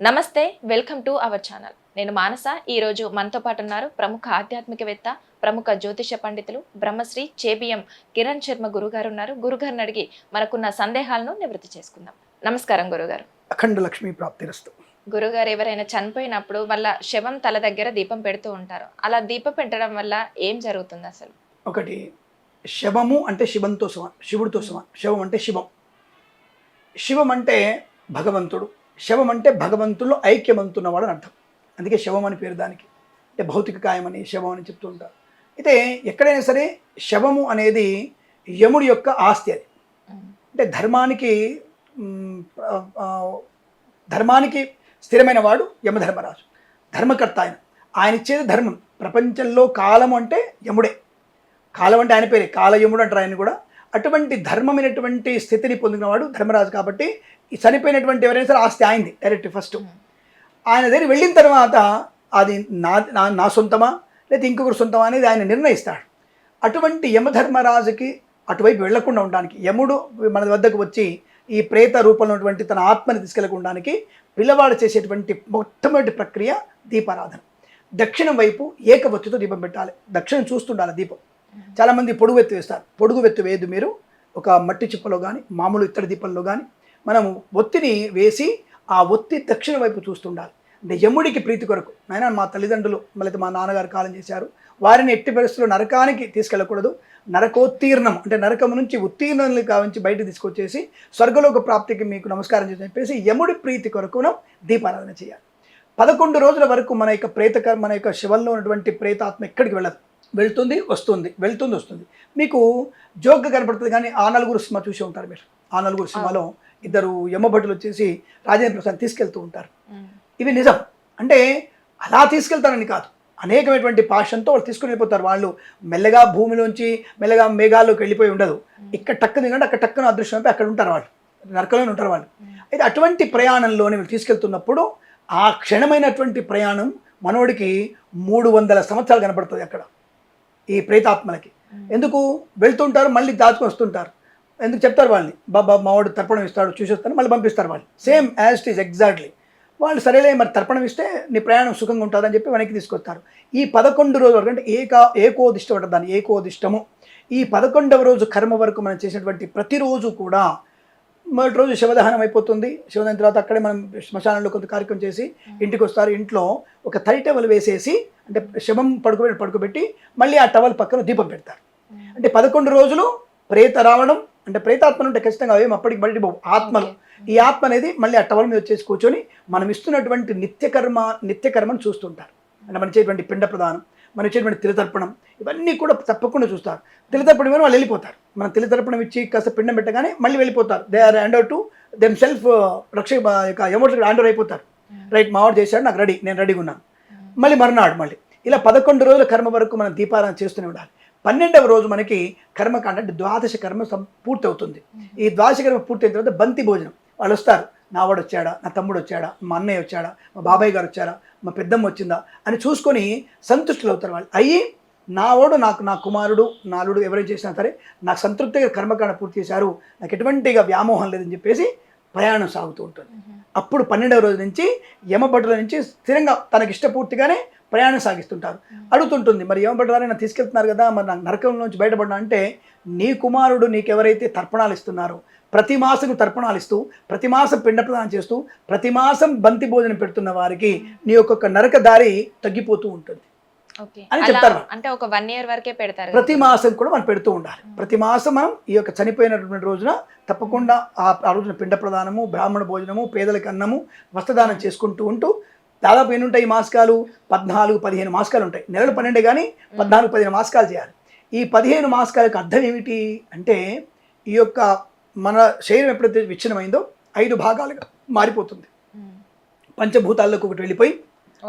నమస్తే welcome to our channel. నేను మానస ఈ రోజు మనతో పాటు ఉన్నారు ప్రముఖ ఆధ్యాత్మికవేత్త ప్రముఖ జ్యోతిష పండితులు బ్రహ్మశ్రీ చేబిఎం కిరణ్ శర్మ గురుగారు ఉన్నారు. గురుగారిని అడిగి మనకున్న సందేహాలను నివృత్తి చేసుకుందాం. నమస్కారం గురుగారు. అఖండ లక్ష్మీ ప్రాప్తిరస్తు గురుగారు ఎవరైనా చనిపోయినప్పుడు వాళ్ళ శవం తల దగ్గర దీపం పెడుతూ ఉంటారు. అలా దీపం పెట్టడం వల్ల ఏం జరుగుతుంది అసలు? ఒకటి శవము అంటే శివంతో సమానం శివుడితో సమానం. శవం అంటే శివం. శివం అంటే భగవంతుడు. శవం అంటే భగవంతుల్లో ఐక్యమంతున్నవాడు అని అర్థం. అందుకే శవం అని పేరు దానికి. అంటే భౌతిక కాయం అని శవం అని చెప్తూ ఉంటారు. అయితే ఎక్కడైనా సరే శవము అనేది యముడి యొక్క ఆస్తి అది. అంటే ధర్మానికి ధర్మానికి స్థిరమైన వాడు యమధర్మరాజు. ధర్మకర్త ఆయన. ఆయన ఇచ్చేది ధర్మం. ప్రపంచంలో కాలం అంటే యముడే. కాలం అంటే ఆయన పేరే. కాలయముడు అంటారు ఆయన కూడా. అటువంటి ధర్మమైనటువంటి స్థితిని పొందినవాడు ధర్మరాజు కాబట్టి ఈ చనిపోయినటువంటి ఎవరైనా సరే ఆస్తి ఆయనది డైరెక్ట్ ఫస్ట్. ఆయన దగ్గర వెళ్ళిన తర్వాత అది నా నా నా సొంతమా? లేదా ఇంకొకరి సొంతమా అనేది ఆయన నిర్ణయిస్తాడు. అటువంటి యమధర్మరాజుకి అటువైపు వెళ్ళకుండా ఉండడానికి యముడు మన వద్దకు వచ్చి ఈ ప్రేత రూపంలో ఉన్నటువంటి తన ఆత్మని తీసుకెళ్ళకుండానికి పిల్లవాడు చేసేటువంటి మొట్టమొదటి ప్రక్రియ దీపారాధన. దక్షిణం వైపు ఏకవత్తుతో దీపం పెట్టాలి. దక్షిణం చూస్తుండాలి దీపం. చాలామంది పొడుగు ఎత్తు వేస్తారు. పొడుగు ఎత్తు వేయదు మీరు. ఒక మట్టి చిప్పలో కానీ మామూలు ఇత్తడి దీపంలో కానీ మనం ఒత్తిని వేసి ఆ ఒత్తి దక్షిణ వైపు చూస్తుండాలి. అంటే యముడికి ప్రీతి కొరకు. నాయన మా తల్లిదండ్రులు మళ్ళీ మా నాన్నగారు కాలం చేశారు. వారిని ఎట్టి పరిస్థితుల్లో నరకానికి తీసుకెళ్ళకూడదు. నరకోత్తీర్ణం అంటే నరకము నుంచి ఉత్తీర్ణులు కావించి బయట తీసుకొచ్చేసి స్వర్గలోక ప్రాప్తికి మీకు నమస్కారం చేసి చెప్పేసి యముడి ప్రీతి కొరకు మనం దీపారాధన చేయాలి. పదకొండు రోజుల వరకు మన యొక్క ప్రేత మన యొక్క శివంలో ఉన్నటువంటి ప్రేతాత్మ ఎక్కడికి వెళ్ళదు? వెళ్తుంది వస్తుంది వెళ్తుంది వస్తుంది. మీకు జోక్గా కనపడుతుంది కానీ ఆ నలుగురు సినిమా చూసి ఉంటారు మీరు. ఆ నలుగురు సినిమాలో ఇద్దరు యమభటులు వచ్చేసి రాజేంద్ర ప్రసాద్ తీసుకెళ్తూ ఉంటారు. ఇవి నిజం. అంటే అలా తీసుకెళ్తారని కాదు. అనేకమైనటువంటి పాషంతో వాళ్ళు తీసుకుని వెళ్ళిపోతారు. వాళ్ళు మెల్లగా భూమిలోంచి మెల్లగా మేఘాల్లోకి వెళ్ళిపోయి ఉండదు. ఇక్కడ టక్కున దిగండి అక్కడ టక్కున అదృశ్యం అయిపోయి అక్కడ ఉంటారు వాళ్ళు. నరకంలోనే ఉంటారు వాళ్ళు. అయితే అటువంటి ప్రయాణంలోనే వీళ్ళు తీసుకెళ్తున్నప్పుడు ఆ క్షణమైనటువంటి ప్రయాణం మనోడికి మూడు వందల సంవత్సరాలు కనపడుతుంది అక్కడ. ఈ ప్రేతాత్మలకి. ఎందుకు? వెళ్తుంటారు మళ్ళీ దాచుకొని వస్తుంటారు. ఎందుకు చెప్తారు వాళ్ళని? బాబా మావాడు తర్పణం ఇస్తాడు చూసేస్తాను మళ్ళీ పంపిస్తారు వాళ్ళు same as it is exactly. వాళ్ళు సరేలే మరి తర్పణం ఇస్తే నీ ప్రయాణం సుఖంగా ఉంటుందని చెప్పి వెనక్కి తీసుకొస్తారు. ఈ పదకొండు రోజు వరకు అంటే ఏకా ఏకోదిష్టం అంటారు దాన్ని ఏకోదిష్టము. ఈ పదకొండవ రోజు కర్మ వరకు మనం చేసినటువంటి ప్రతిరోజు కూడా మొదటి రోజు శివదహనం అయిపోతుంది. శివదహనం తర్వాత అక్కడే మనం శ్మశానంలో కొంత కార్యక్రమం చేసి ఇంటికి వస్తారు ఇంట్లో ఒక తడి టవల్ వేసేసి అంటే శవం పడుకోబెట్టి పడుకోబెట్టి మళ్ళీ ఆ టవల్ పక్కన దీపం పెడతారు. అంటే పదకొండు రోజులు ప్రేత రావడం అంటే ప్రేతాత్మలు ఉంటే ఖచ్చితంగా అవేం అప్పటికి బయట పోవు. ఆత్మలు. ఈ ఆత్మ అనేది మళ్ళీ ఆ టవల్ మీద వచ్చేసి కూర్చొని మనం ఇస్తున్నటువంటి నిత్యకర్మ నిత్యకర్మను చూస్తుంటారు. అంటే మనం ఇచ్చేటువంటి పిండ ప్రదానం మనం ఇచ్చేటువంటి తిలతర్పణం ఇవన్నీ కూడా తప్పకుండా చూస్తారు. తిలతర్పణం ఇవ్వని వాళ్ళు వెళ్ళిపోతారు. మనం తిలతర్పణం ఇచ్చి కాస్త పిండం పెట్టగానే మళ్ళీ వెళ్ళిపోతారు. They are hand to them self రక్ష ఎమోషన్ హ్యాండ్ అయిపోతారు. రైట్ మావాడు చేశాడు నాకు రెడీ నేను రెడీగా ఉన్నాను. మళ్ళీ మర్నాడు మళ్ళీ. ఇలా పదకొండు రోజుల కర్మ వరకు మనం దీపారాధన చేస్తూనే ఉండాలి. పన్నెండవ రోజు మనకి కర్మకాండ అంటే ద్వాదశ కర్మ పూర్తి అవుతుంది ఈ ద్వాదశ కర్మ పూర్తి అయిన తర్వాత బంతి భోజనం. వాళ్ళు వస్తారు. నా వాడు వచ్చాడా? నా తమ్ముడు వచ్చాడా? మా అన్నయ్య వచ్చాడా? మా బాబాయ్ గారు వచ్చారా? మా పెద్దమ్మ వచ్చిందా అని చూసుకొని సంతుష్టులు అవుతారు వాళ్ళు. అయ్యి నా వాడు నాకు నా కుమారుడు నా అల్లుడు ఎవరైనా చేసినా సరే నాకు సంతృప్తిగా కర్మకాండ పూర్తి చేశారు. నాకు ఎటువంటిగా వ్యామోహం లేదని చెప్పేసి ప్రయాణం సాగుతూ ఉంటుంది. అప్పుడు పన్నెండవ రోజు నుంచి యమభటుల నుంచి స్థిరంగా తనకి ఇష్టపూర్తిగానే ప్రయాణం సాగిస్తుంటారు. అడుగుతుంటుంది మరి యమభటులారైనా తీసుకెళ్తున్నారు కదా మరి నాకు నరకం నుంచి బయటపడినా అంటే నీ కుమారుడు నీకెవరైతే తర్పణాలు ఇస్తున్నారో ప్రతి మాసం తర్పణాలు ఇస్తూ ప్రతి మాసం పిండ ప్రదానం చేస్తూ ప్రతి మాసం బంతి భోజనం పెడుతున్న వారికి నీ ఒక్కొక్క నరక దారి తగ్గిపోతూ ఉంటుంది. ఓకే. అని చెప్తారు. అంటే ఒక వన్ ఇయర్ వరకే పెడతారు? ప్రతి మాసం కూడా మనం పెడుతూ ఉండాలి. ప్రతి మాసం మనం ఈ యొక్క చనిపోయినటువంటి రోజున తప్పకుండా ఆ ఆ రోజున పిండ ప్రదానము బ్రాహ్మణ భోజనము పేదలకు అన్నము వస్త్రదానం చేసుకుంటూ ఉంటూ దాదాపు ఎన్ని ఉంటాయి ఈ మాసకాలు? పద్నాలుగు పదిహేను మాసకాలు ఉంటాయి. నెలలు పన్నెండే కానీ పద్నాలుగు పదిహేను మాసకాలు చేయాలి. ఈ పదిహేను మాసకాలకు అర్థం ఏమిటి అంటే ఈ యొక్క మన శరీరం ఎప్పుడైతే విచ్ఛిన్నమైందో ఐదు భాగాలుగా మారిపోతుంది ఉమ్. పంచభూతాల్లోకి ఒకటి వెళ్ళిపోయి.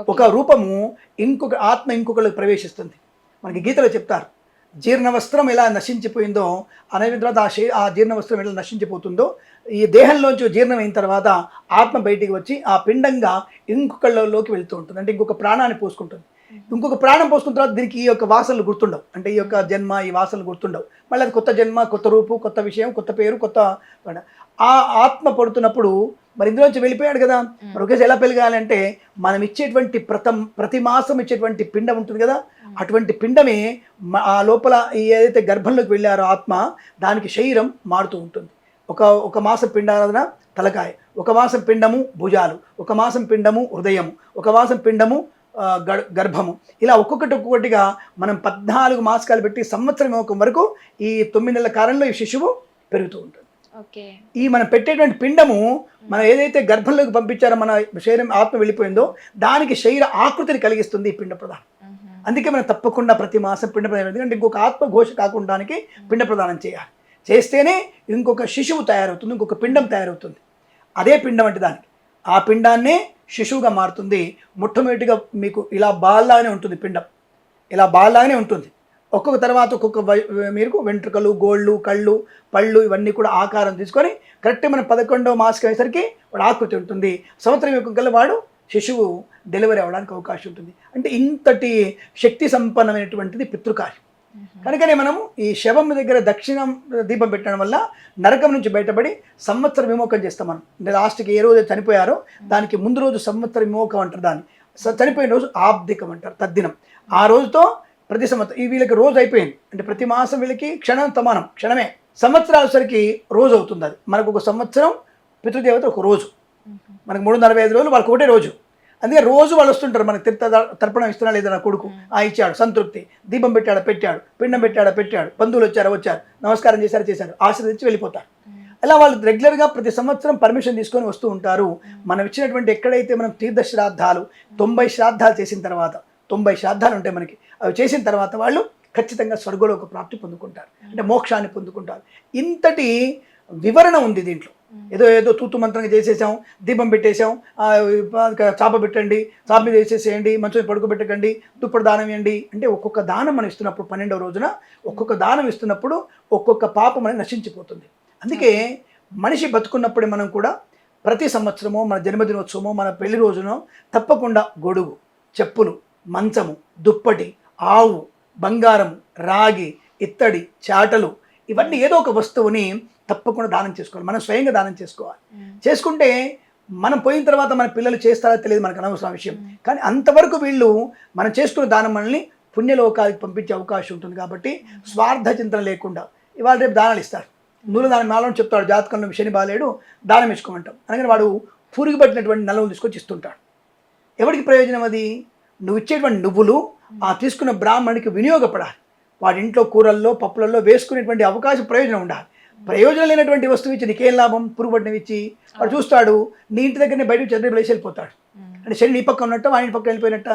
ఒక రూపము ఇంకొక ఆత్మ ఇంకొకరికి ప్రవేశిస్తుంది మనకి గీతలో చెప్తారు జీర్ణ వస్త్రం ఎలా నశించిపోయిందో అనేది తర్వాత ఆ శరీ ఆ జీర్ణ వస్త్రం ఎలా నశించిపోతుందో ఈ దేహంలోంచి జీర్ణం అయిన తర్వాత ఆత్మ బయటికి వచ్చి ఆ పిండంగా ఇంకొకళ్ళలోకి వెళ్తూ ఉంటుంది అంటే ఇంకొక ప్రాణాన్ని పోసుకుంటుంది ఇంకొక ప్రాణం పోసుకున్న తర్వాత దీనికి ఈ యొక్క వాసనలు గుర్తుండవు. అంటే ఈ యొక్క జన్మ ఈ వాసనలు గుర్తుండవు. మళ్ళీ అది కొత్త జన్మ కొత్త రూపు కొత్త విషయం కొత్త పేరు కొత్త ఆ ఆత్మ పడుతున్నప్పుడు మరి ఇందులోంచి వెళ్ళిపోయాడు కదా. మరి ఒకేసారి ఎలా పెరగాలంటే మనం ఇచ్చేటువంటి ప్రతం ప్రతి మాసం ఇచ్చేటువంటి పిండం ఉంటుంది కదా. అటువంటి పిండమే ఆ లోపల ఏదైతే గర్భంలోకి వెళ్ళారో ఆత్మ దానికి శరీరం మారుతూ ఉంటుంది. ఒక ఒక మాసం పిండారాధన తలకాయ. ఒక మాసం పిండము భుజాలు. ఒక మాసం పిండము హృదయము. ఒక మాసం పిండము గర్భము. ఇలా ఒక్కొక్కటి ఒక్కొక్కటిగా మనం పద్నాలుగు మాసకాలు పెట్టి సంవత్సరం ఒక వరకు ఈ తొమ్మిది నెలల కాలంలో ఈ శిశువు పెరుగుతూ ఉంటుంది. ఓకే. ఈ మనం పెట్టేటువంటి పిండము మనం ఏదైతే గర్భంలోకి పంపించారో మన శరీరం ఆత్మ వెళ్ళిపోయిందో దానికి శరీర ఆకృతిని కలిగిస్తుంది ఈ పిండ ప్రదానం అందుకే మనం తప్పకుండా ప్రతి మాసం పిండ ప్రదానం ఎందుకంటే ఇంకొక ఆత్మ ఘోష కాకుండానికి పిండ ప్రదానం చేయాలి. చేస్తేనే ఇంకొక శిశువు తయారవుతుంది ఇంకొక పిండం తయారవుతుంది. అదే పిండం అంటే దానికి. ఆ పిండాన్నే శిశువుగా మారుతుంది. మొట్టమొదటిగా మీకు ఇలా బాల్లాగానే ఉంటుంది పిండం. ఇలా బాల్లాగానే ఉంటుంది. ఒక్కొక్క తర్వాత ఒక్కొక్క మీరు వెంట్రుకలు గోళ్ళు కళ్ళు పళ్ళు ఇవన్నీ కూడా ఆకారం తీసుకొని కరెక్ట్ మన పదకొండవ మాసం అయ్యేసరికి వాడు ఆకృతి ఉంటుంది. సంవత్సరం యొక్క వాడు శిశువు డెలివరీ అవ్వడానికి అవకాశం ఉంటుంది. అంటే ఇంతటి శక్తి సంపన్నమైనటువంటిది పితృకార్యం. కనుకనే మనము ఈ శవం దగ్గర దక్షిణం దీపం పెట్టడం వల్ల నరకం నుంచి బయటపడి సంవత్సర విమోకం చేస్తాం మనం. అంటే లాస్ట్కి ఏ రోజు చనిపోయారో దానికి ముందు రోజు సంవత్సర విమోకం అంటారు దాన్ని. చనిపోయిన రోజు ఆబ్దికం అంటారు తద్దినం. ఆ రోజుతో ప్రతి సంవత్సరం ఈ వీళ్ళకి రోజు అయిపోయింది. అంటే ప్రతి మాసం వీళ్ళకి క్షణం సమానం క్షణమే. సంవత్సరాల సరికి రోజు అవుతుంది అది. మనకు ఒక సంవత్సరం పితృదేవత ఒక రోజు. మనకు మూడు నలభై ఐదు రోజులు వాళ్ళకి ఒకటే రోజు. అందుకే రోజు వాళ్ళు వస్తుంటారు మనకి తిరుత తర్పణం ఇస్తున్నా లేదా నా కొడుకు ఆ ఇచ్చాడు సంతృప్తి. దీపం పెట్టాడా పెట్టాడు. పిండం పెట్టాడా పెట్టాడు. బంధువులు వచ్చారా వచ్చారు. నమస్కారం చేశారు చేశారు. ఆశీర్వదించి వెళ్ళిపోతారు. అలా వాళ్ళు రెగ్యులర్గా ప్రతి సంవత్సరం పర్మిషన్ తీసుకొని వస్తూ ఉంటారు. మనం ఇచ్చినటువంటి ఎక్కడైతే మనం తీర్థ శ్రాద్ధాలు తొంభై శ్రాద్ధాలు చేసిన తర్వాత తొంభై శ్రాద్ధాలు ఉంటాయి మనకి అవి చేసిన తర్వాత వాళ్ళు ఖచ్చితంగా స్వర్గలోక ప్రాప్తి పొందుకుంటారు. అంటే మోక్షాన్ని పొందుకుంటారు. ఇంతటి వివరణ ఉంది దీంట్లో. ఏదో ఏదో తూతు మంత్రంగా చేసేసాం. దీపం పెట్టేసాం చాప పెట్టండి. చాప మీద వేసేసేయండి. మంచం పడుకోబెట్టకండి. దుప్పటి దానం ఇవ్వండి. అంటే ఒక్కొక్క దానం మనం ఇస్తున్నప్పుడు పన్నెండవ రోజున ఒక్కొక్క దానం ఇస్తున్నప్పుడు ఒక్కొక్క పాపం అనేది నశించిపోతుంది. అందుకే మనిషి బతుకున్నప్పుడే మనం కూడా ప్రతి సంవత్సరమో మన జన్మదినోత్సవమో మన పెళ్ళి రోజునో తప్పకుండా గొడుగు చెప్పులు మంచము దుప్పటి ఆవు బంగారం రాగి ఇత్తడి చాటలు ఇవన్నీ ఏదో ఒక వస్తువుని తప్పకుండా దానం చేసుకోవాలి. మనం స్వయంగా దానం చేసుకోవాలి. చేసుకుంటే మనం పోయిన తర్వాత మన పిల్లలు చేస్తారో తెలియదు మనకు అనవసరం విషయం. కానీ అంతవరకు వీళ్ళు మనం చేసుకున్న దానం మనల్ని పుణ్యలోకానికి పంపించే అవకాశం ఉంటుంది కాబట్టి స్వార్థ చింతన లేకుండా ఇవాళ రేపు దానాలు ఇస్తారు. నూనె దానం మాలను చెప్తాడు జాతకంలో శని బాలేడు దానం ఇచ్చుకోమంటాం అనగానే వాడు పూరికి పట్టినటువంటి నలుగులు తీసుకొచ్చి ఇస్తుంటాడు. ఎవరికి ప్రయోజనం అది? నువ్వు ఇచ్చేటువంటి నువ్వులు ఆ తీసుకున్న బ్రాహ్మణుడికి వినియోగపడాలి. వాడి ఇంట్లో కూరల్లో పప్పులలో వేసుకునేటువంటి అవకాశం ప్రయోజనం ఉండాలి. ప్రయోజనం లేనటువంటి వస్తువు ఇచ్చి నీకేం లాభం? పురుగు పట్టినవి ఇచ్చి వాడు చూస్తాడు నీ ఇంటి దగ్గరనే బయటకు చదివి లేచి వెళ్ళిపోతాడు. అంటే శని నీ పక్క ఉన్నట్ట వాడి పక్క వెళ్ళిపోయినట్ట?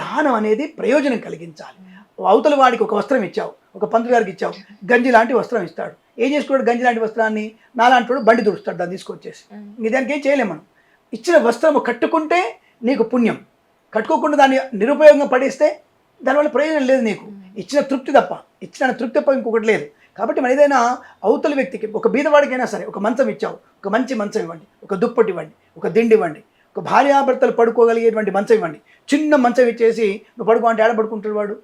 దానం అనేది ప్రయోజనం కలిగించాలి. అవతల వాడికి ఒక వస్త్రం ఇచ్చావు ఒక పంతులు గారికి ఇచ్చావు గంజి లాంటి వస్త్రం ఇస్తాడు. ఏం చేసుకున్నాడు గంజి లాంటి వస్త్రాన్ని నాలాంటి వాడు బండి దుడుస్తాడు దాన్ని తీసుకొచ్చేసి. ఇంక దానికి ఏం చేయలేం మనం. ఇచ్చిన వస్త్రము కట్టుకుంటే నీకు పుణ్యం. కట్టుకోకుండా దాన్ని నిరుపయోగంగా పడేస్తే దానివల్ల ప్రయోజనం లేదు నీకు. ఇచ్చిన తృప్తి తప్ప ఇచ్చిన తృప్తి తప్ప ఇంకొకటి లేదు. కాబట్టి మన ఏదైనా అవతల వ్యక్తికి ఒక బీదవాడికైనా సరే ఒక మంచం ఇచ్చావు ఒక మంచి మంచం ఇవ్వండి ఒక దుప్పటి ఇవ్వండి ఒక దిండి ఇవ్వండి ఒక భార్యాభర్తలు పడుకోగలిగేటువంటి మంచం ఇవ్వండి చిన్న మంచం ఇచ్చేసి నువ్వు పడుకో అంటే ఆడ పడుకుంటాడు వాడు?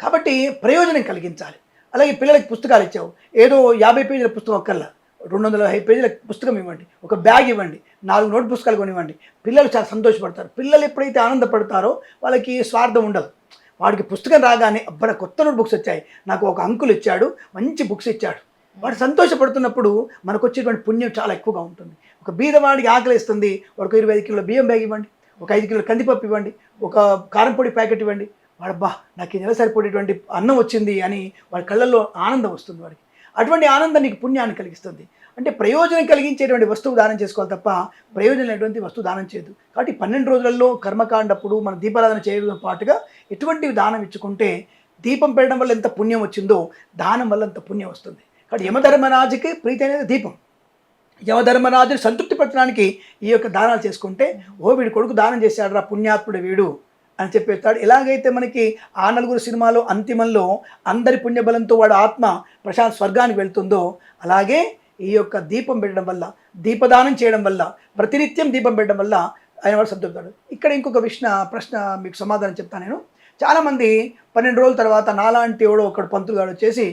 కాబట్టి ప్రయోజనం కలిగించాలి. అలాగే పిల్లలకి పుస్తకాలు ఇచ్చావు ఏదో యాభై పేజీల పుస్తకం ఒక్కల్లా రెండు వందల యాభై పేజీల పుస్తకం ఇవ్వండి ఒక బ్యాగ్ ఇవ్వండి నాలుగు నోట్ పుస్తకాలు కొనివ్వండి పిల్లలు చాలా సంతోషపడతారు. పిల్లలు ఎప్పుడైతే ఆనందపడతారో వాళ్ళకి స్వార్థం ఉండదు. వాడికి పుస్తకం రాగానే అబ్బా కొత్త నోట్ బుక్స్ వచ్చాయి. నాకు ఒక అంకుల్ ఇచ్చాడు మంచి బుక్స్ ఇచ్చాడు. వాడు సంతోషపడుతున్నప్పుడు మనకు వచ్చేటువంటి పుణ్యం చాలా ఎక్కువగా ఉంటుంది. ఒక బీదవాడికి ఆకలిస్తుంది వాడికి ఇరవై ఐదు కిలోల బియ్యం బ్యాగ్ ఇవ్వండి ఒక ఐదు కిలోల కందిపప్పు ఇవ్వండి ఒక కారంపొడి ప్యాకెట్ ఇవ్వండి. వాడబ్బా నాకు ఈ నెల సరిపడేటువంటి అన్నం వచ్చింది అని వాడి కళ్ళల్లో ఆనందం వస్తుంది వాడికి. అటువంటి ఆనందం నీకు పుణ్యాన్ని కలిగిస్తుంది. అంటే ప్రయోజనం కలిగించేటువంటి వస్తువు దానం చేసుకోవాలి తప్ప ప్రయోజనం లేనటువంటి వస్తువు దానం చేయదు. కాబట్టి పన్నెండు రోజులలో కర్మకాండప్పుడు మన దీపారాధన చేయడంతో పాటుగా ఎటువంటి దానం ఇచ్చుకుంటే దీపం పెట్టడం వల్ల ఎంత పుణ్యం వచ్చిందో దానం వల్ల అంత పుణ్యం వస్తుంది. కాబట్టి యమధర్మరాజుకి ప్రీతి అనేది దీపం. యమధర్మరాజుని సంతృప్తి పరచడానికి ఈ యొక్క దానాలు చేసుకుంటే ఓ వీడి కొడుకు దానం చేశాడు రా పుణ్యాత్ముడు వీడు అని చెప్పేస్తాడు. ఎలాగైతే మనకి ఆ నలుగురు సినిమాలో అంతిమంలో అందరి పుణ్యబలంతో వాడు ఆత్మ ప్రశాంత్ స్వర్గానికి వెళ్తుందో అలాగే ఈ యొక్క దీపం పెట్టడం వల్ల దీపదానం చేయడం వల్ల ప్రతినిత్యం దీపం పెట్టడం వల్ల ఆయన వాడు సంతృప్తాడు ఇక్కడ ఇంకొక విషయ ప్రశ్న మీకు సమాధానం చెప్తాను నేను. చాలామంది పన్నెండు రోజుల తర్వాత నాలాంటి ఎవడో ఒకడు పంతులు గాడు వచ్చేసి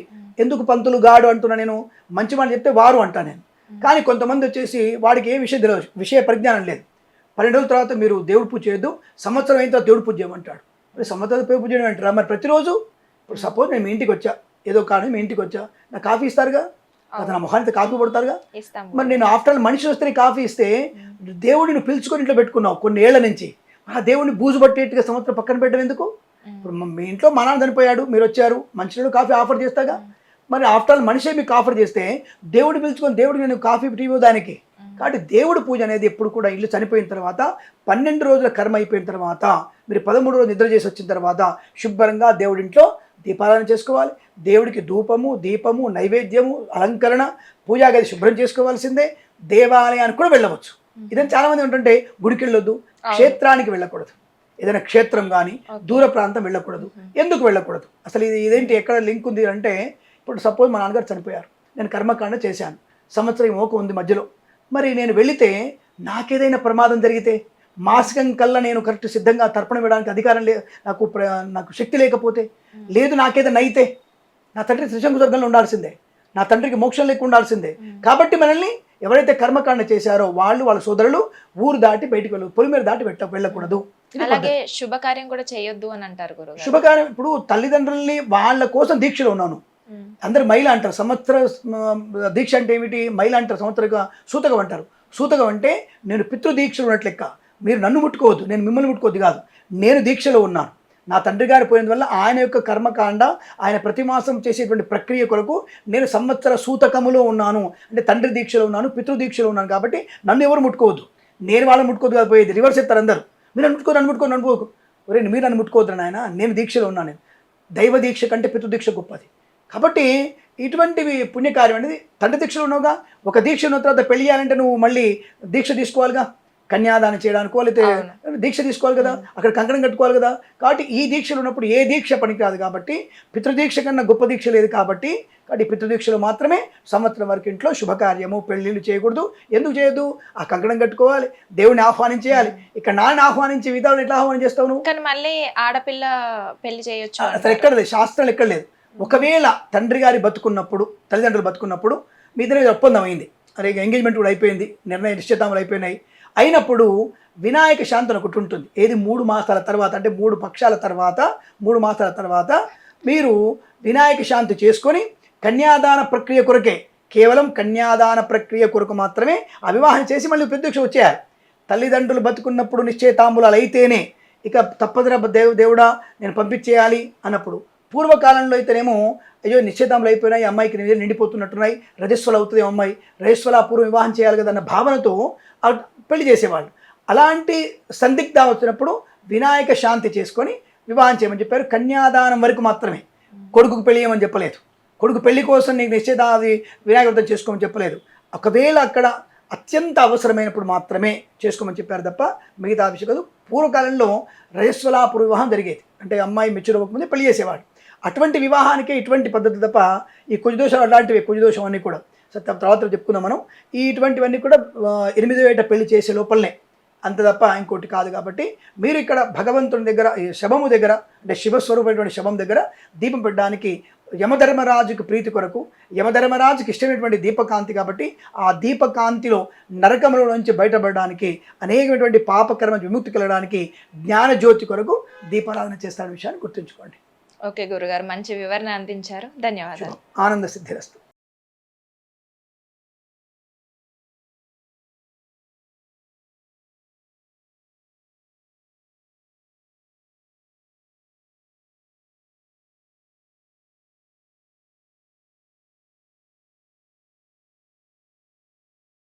ఎందుకు పంతులు గాడు అంటున్నా నేను? మంచి మాట చెప్తే వారు అంటా నేను. కానీ కొంతమంది వచ్చేసి వాడికి ఏ విషయం తెలియదు విషయ పరిజ్ఞానం లేదు. పన్నెండు రోజుల తర్వాత మీరు దేవుడు పూజ చేయొద్దు సంవత్సరం అయిన తర్వాత దేవుడు పూజ చేయమంటాడు. మరి సంవత్సరం పూజ చేయడం అంటారా మరి ప్రతిరోజు ఇప్పుడు సపోజ్ నేను మీ ఇంటికి వచ్చా ఏదో కానీ మీ ఇంటికి వచ్చా నాకు కాఫీ ఇస్తారుగా? నా మొహానికి కాఫీ పడతారుగా? మరి నేను ఆఫ్టర్ ఆల్ మనిషి వస్తే కాఫీ ఇస్తే దేవుడిని పిలుచుకొని ఇంట్లో పెట్టుకున్నావు కొన్ని ఏళ్ళ నుంచి. ఆ దేవుడిని బూజు పట్టేట్టుగా సంవత్సరం పక్కన పెట్టడం ఎందుకు? ఇప్పుడు మ- ఇంట్లో మా నాన్న చనిపోయాడు మీరు వచ్చారు మంచినీళ్ళు కాఫీ ఆఫర్ చేస్తాగా? మరి ఆఫ్టర్ ఆల్ మనిషే మీకు ఆఫర్ చేస్తే దేవుడు పిలుచుకొని దేవుడికి నేను కాఫీ టీ దానికి కాబట్టి దేవుడి పూజ అనేది ఎప్పుడు కూడా ఇల్లు చనిపోయిన తర్వాత పన్నెండు రోజుల కర్మ అయిపోయిన తర్వాత మీరు పదమూడు రోజులు నిద్ర చేసి వచ్చిన తర్వాత శుభ్రంగా దేవుడింట్లో దీపారాధన చేసుకోవాలి. దేవుడికి ధూపము దీపము నైవేద్యము అలంకరణ పూజా గది శుభ్రం చేసుకోవాల్సిందే. దేవాలయానికి కూడా వెళ్ళవచ్చు. ఇదని చాలా మంది ఏంటంటే గుడికి వెళ్ళొద్దు క్షేత్రానికి వెళ్ళకూడదు. ఏదైనా క్షేత్రం కానీ దూర ప్రాంతం వెళ్ళకూడదు. ఎందుకు వెళ్ళకూడదు? అసలు ఇది ఇదేంటి ఎక్కడ లింక్ ఉంది అంటే ఇప్పుడు సపోజ్ మా నాన్నగారు చనిపోయారు. నేను కర్మకాండ చేశాను. సంవత్సరం మోక ఉంది మధ్యలో. మరి నేను వెళితే నాకేదైనా ప్రమాదం జరిగితే? మాసికం కల్లా నేను కరెక్ట్ సిద్ధంగా తర్పణ వేయడానికి అధికారం లే నాకు నాకు శక్తి లేకపోతే లేదు నాకేదైనా అయితే నా తండ్రి త్రిశంకు స్వర్గంలో ఉండాల్సిందే నా తండ్రికి మోక్షం లేకుండా ఉండాల్సిందే. కాబట్టి మనల్ని ఎవరైతే కర్మకాండ చేశారో వాళ్ళు వాళ్ళ సోదరులు ఊరు దాటి బయటికి వెళ్ళదు పొలిమేర దాటి పెట్ట వెళ్ళకూడదు. అలాగే శుభకార్యం కూడా చేయొద్దు అని అంటారు శుభకార్యం ఇప్పుడు తల్లిదండ్రుల్ని వాళ్ళ కోసం దీక్షలో ఉన్నాను. అందరు మైల అంటారు. సంవత్సర దీక్ష అంటే ఏమిటి? మైల అంటారు. సంవత్సర సూతకం అంటారు. సూతకం అంటే నేను పితృ దీక్షలో ఉన్నట్లు లెక్క మీరు నన్ను ముట్టుకోవద్దు నేను మిమ్మల్ని ముట్టుకోవద్దు కాదు. నేను దీక్షలో ఉన్నాను. నా తండ్రి గారు పోయినందువల్ల ఆయన యొక్క కర్మకాండ ఆయన ప్రతిమాసం చేసేటువంటి ప్రక్రియ కొరకు నేను సంవత్సర సూతకములో ఉన్నాను. అంటే తండ్రి దీక్షలో ఉన్నాను పితృదీక్షలో ఉన్నాను కాబట్టి నన్ను ఎవరు ముట్టుకోవద్దు. నేను వాళ్ళని ముట్టుకోవద్దు కాదు పోయేది రివర్స్ ఇస్తారు అందరు. మీరు నన్ను అనుకో నన్ను ముట్టుకో నన్ను ఒరే మీరు నన్ను ముట్టుకోవద్దు నాయన నేను దీక్షలో ఉన్నాను నేను. దైవ దీక్ష కంటే పితృదీక్ష గొప్పది. కాబట్టి ఇటువంటివి పుణ్యకార్యం అనేది తండ్రి దీక్షలో ఉన్నావుగా. ఒక దీక్ష ఉన్న తర్వాత పెళ్ళి చేయాలంటే నువ్వు మళ్ళీ దీక్ష తీసుకోవాలిగా? కన్యాదానం చేయడానికో లేకపోతే దీక్ష తీసుకోవాలి కదా అక్కడ కంకణం కట్టుకోవాలి కదా. కాబట్టి ఈ దీక్షలు ఉన్నప్పుడు ఏ దీక్ష పనికిరాదు కాబట్టి పితృదీక్ష కన్నా గొప్ప దీక్ష లేదు కాబట్టి కాబట్టి పితృదీక్షలో మాత్రమే సంవత్సరం వరకు ఇంట్లో శుభకార్యము పెళ్ళిళ్ళు చేయకూడదు. ఎందుకు చేయొద్దు? ఆ కంకణం కట్టుకోవాలి దేవుని ఆహ్వానించేయాలి. ఇక్కడ నాన్న ఆహ్వానించే విధానం ఎట్లా ఆహ్వానం చేస్తావు నువ్వు? కానీ మళ్ళీ ఆడపిల్ల పెళ్ళి చేయొచ్చు అసలు ఎక్కడ లేదు శాస్త్రాలు ఎక్కడ లేదు ఒకవేళ తండ్రి గారి బతుకున్నప్పుడు తల్లిదండ్రులు బతుకున్నప్పుడు మీ ఇద్దరి ఒప్పందం అయింది. అరే ఎంగేజ్మెంట్ కూడా అయిపోయింది నిర్ణయ నిశ్చితాములు అయిపోయినాయి. అయినప్పుడు వినాయక శాంతి అని ఒకటి ఉంటుంది. ఏది మూడు మాసాల తర్వాత అంటే మూడు పక్షాల తర్వాత మూడు మాసాల తర్వాత మీరు వినాయక శాంతి చేసుకొని కన్యాదాన ప్రక్రియ కొరకే కేవలం కన్యాదాన ప్రక్రియ కొరకు మాత్రమే అవివాహం వివాహం చేసి మళ్ళీ ప్రత్యక్ష వచ్చేయాలి. తల్లిదండ్రులు బతుకున్నప్పుడు నిశ్చయతాంబులాలు అయితేనే ఇక తప్పదురా దేవు దేవుడా నేను పంపించేయాలి అన్నప్పుడు పూర్వకాలంలో అయితేనేమో అయ్యో నిశ్చితంలో అయిపోయినాయి అమ్మాయికి నిజం నిండిపోతున్నట్టున్నాయి రజస్వలు అవుతుంది అమ్మాయి రజస్వల పూర్వం వివాహం చేయాలి కదా భావనతో పెళ్ళి చేసేవాళ్ళు. అలాంటి సందిగ్ధ వచ్చినప్పుడు వినాయక శాంతి చేసుకొని వివాహం చేయమని చెప్పారు. కన్యాదానం వరకు మాత్రమే. కొడుకుకు పెళ్ళి చేయమని చెప్పలేదు. కొడుకు పెళ్ళి కోసం నీకు నిశ్చితాది వినాయక వ్రతం చేసుకోమని చెప్పలేదు. ఒకవేళ అక్కడ అత్యంత అవసరమైనప్పుడు మాత్రమే చేసుకోమని చెప్పారు తప్ప మిగతా విషయం కాదు. పూర్వకాలంలో రజస్వలాపుర వివాహం జరిగేది. అంటే అమ్మాయి మెచ్యూర్ అవ్వకముందే పెళ్ళి చేసేవాడు అటువంటి వివాహానికే ఇటువంటి పద్ధతి తప్ప ఈ కుజదోషం అలాంటివి కుజదోషం అన్నీ కూడా. సో తర్వాత చెప్పుకుందాం మనం. ఈ ఇటువంటివన్నీ కూడా ఎనిమిదో ఏట పెళ్ళి చేసే లోపలనే. అంత తప్ప ఇంకోటి కాదు కాబట్టి మీరు ఇక్కడ భగవంతుని దగ్గర ఈ శవము దగ్గర అంటే శివస్వరూపమైనటువంటి శవం దగ్గర దీపం పెట్టడానికి యమధర్మరాజుకి ప్రీతి కొరకు యమధర్మరాజుకి ఇష్టమైనటువంటి దీపకాంతి కాబట్టి ఆ దీపకాంతిలో నరకముల నుంచి బయటపడడానికి అనేకమైనటువంటి పాపకర్మ విముక్తి కలగడానికి జ్ఞానజ్యోతి కొరకు దీపారాధన చేస్తారనే విషయాన్ని గుర్తుంచుకోండి. ఓకే గురుగారు మంచి వివరణ అందించారు. ధన్యవాదాలు. ఆనంద సిద్ధిరస్తు.